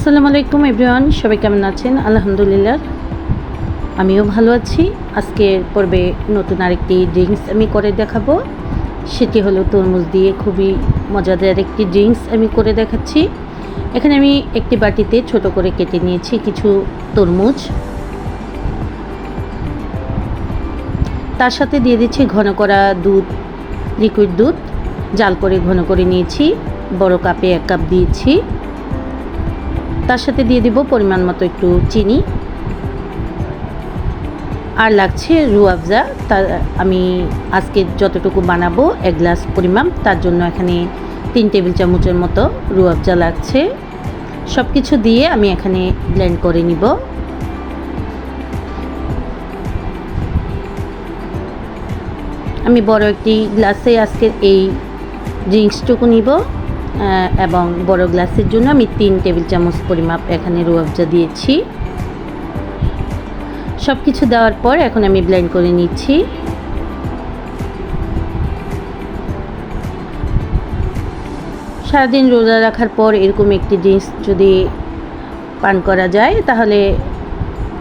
আসসালামু আলাইকুম এভরিওয়ান, সবাই কেমন আছেন? আলহামদুলিল্লাহ, আমিও ভালো আছি। আজকের পর্বে নতুন আরেকটি ড্রিঙ্কস আমি করে দেখাবো। সেটি হলো তরমুজ দিয়ে খুবই মজাদার একটি ড্রিঙ্কস আমি করে দেখাচ্ছি। এখানে আমি একটি বাটিতে ছোট করে কেটে নিয়েছি কিছু তরমুজ। তার সাথে দিয়ে দিচ্ছি ঘন করা দুধ লিকুইড দুধ। জাল করে ঘন করে নিয়েছি। বড় কাপে এক কাপ দিয়েছি। তার সাথে দিয়ে দিব পরিমাণ মতো একটু চিনি। আর লাগছে রুয়াবজা তার, আমি আজকে যতটুকু বানাবো এক গ্লাস পরিমাণ, তার জন্য এখানে তিন টেবিল চামচের মতো রুয়াবজা লাগছে। সব কিছু দিয়ে আমি এখানে ব্লেন্ড করে নিব। আমি বড় একটি গ্লাসে আজকে এই ড্রিঙ্কসটুকু নিব। এবং বড় গ্লাসের জন্য আমি তিন টেবিল চামচ পরিমাপ এখানে রুয়াবজা দিয়েছি। সব কিছু দেওয়ার পর এখন আমি ব্লেন্ড করে নিচ্ছি। সারাদিন রোজা রাখার পর এরকম একটি ড্রিঙ্কস যদি পান করা যায়, তাহলে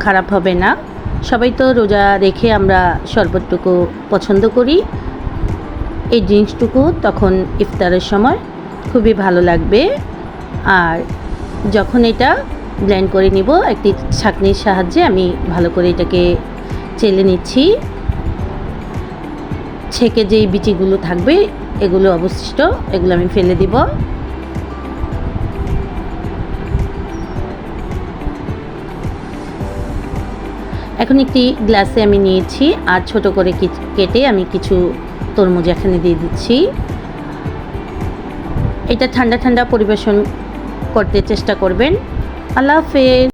খারাপ হবে না। সবাই তো রোজা রেখে আমরা শরবতটুকু পছন্দ করি। এই ড্রিঙ্কসটুকু তখন ইফতারের সময় খুবই ভালো লাগবে। আর যখন এটা ব্লেন্ড করে নিব, একটি ছাঁকনির সাহায্যে আমি ভালো করে এটাকে চেলে নিচ্ছি। ছেঁকে যেই বিচিগুলো থাকবে, এগুলো অবশিষ্ট, এগুলো আমি ফেলে দিব। এখন একটি গ্লাসে আমি নিয়েছি, আর ছোট করে কেটে আমি কিছু তরমুজ এখানে দিয়ে দিচ্ছি। এটা ঠান্ডা ঠান্ডা পরিবেশন করতে চেষ্টা করবেন। আল্লাহ হাফেজ।